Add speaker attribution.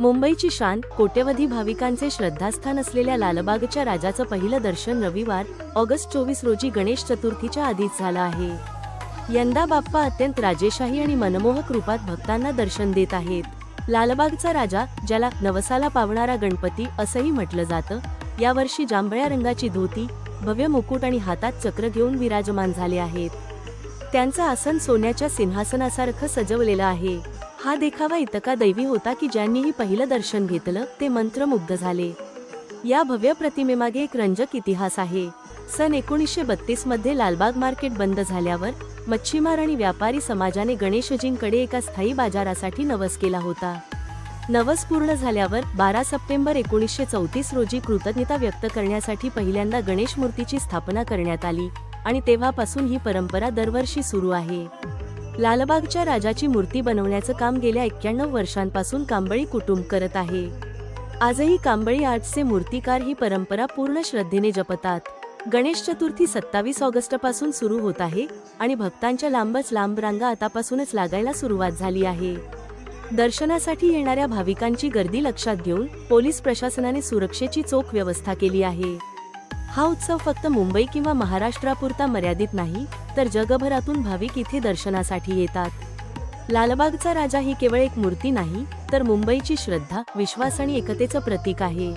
Speaker 1: मुंबईची शान कोट्यवधी भाविकांचे श्रद्धास्थान असलेल्या लालबागच्या राजाचं पहिलं दर्शन रविवार ऑगस्ट चोवीस रोजी गणेश चतुर्थीच्या आधीच झालं आहे. यंदा बाप्पा अत्यंत राजेशाही आणि मनमोहक रूपात भक्तांना दर्शन देत आहेत. लालबागचा राजा ज्याला नवसाला पावणारा गणपती असंही म्हटलं जातं यावर्षी जांभळ्या रंगाची धोती भव्य मुकुट आणि हातात चक्र घेऊन विराजमान झाले आहेत. त्यांचं आसन सोन्याच्या सिंहासनासारखं सजवलेलं आहे. हा देखावा इतका दैवी होता की ज्यांनीही पहिलं दर्शन घेतलं ते मंत्रमुग्ध झाले. या भव्य प्रतिमेमागे एक रंजक इतिहास आहे. सन एकोणीसशे बत्तीसमध्ये लालबाग मार्केट बंद झाल्यावर मच्छीमार आणि व्यापारी समाजाने गणेशजींकडे एका स्थायी बाजारासाठी नवस केला होता. नवस पूर्ण झाल्यावर बारा सप्टेंबर एकोणीसशे चौतीस रोजी कृतज्ञता व्यक्त करण्यासाठी पहिल्यांदा गणेश मूर्तीची स्थापना करण्यात आली आणि तेव्हापासून ही परंपरा दरवर्षी सुरू आहे. लालबागच्या राजाची मूर्ती बनवण्याचं काम गेल्या एक्क्याण्णव वर्षांपासून कांबळी कुटुंब करत आहे. आजही कांबळी आर्टचे मूर्तिकार ही परंपरा पूर्ण श्रद्धेने जपतात. गणेश चतुर्थी सत्तावीस ऑगस्टपासून सुरू होत आहे आणि भक्तांच्या लांबच लांब रांगा आतापासूनच लागायला सुरुवात झाली आहे. दर्शनासाठी येणाऱ्या भाविकांची गर्दी लक्षात घेऊन पोलीस प्रशासनाने सुरक्षेची चोख व्यवस्था केली आहे. हा उत्सव फक्त मुंबई किंवा महाराष्ट्रापुरता मर्यादित नाही तर जगभरातून भाविक इथे दर्शनासाठी येतात. लालबागचा राजा ही केवळ एक मूर्ती नाही तर मुंबईची श्रद्धा विश्वास आणि एकतेचं प्रतीक आहे.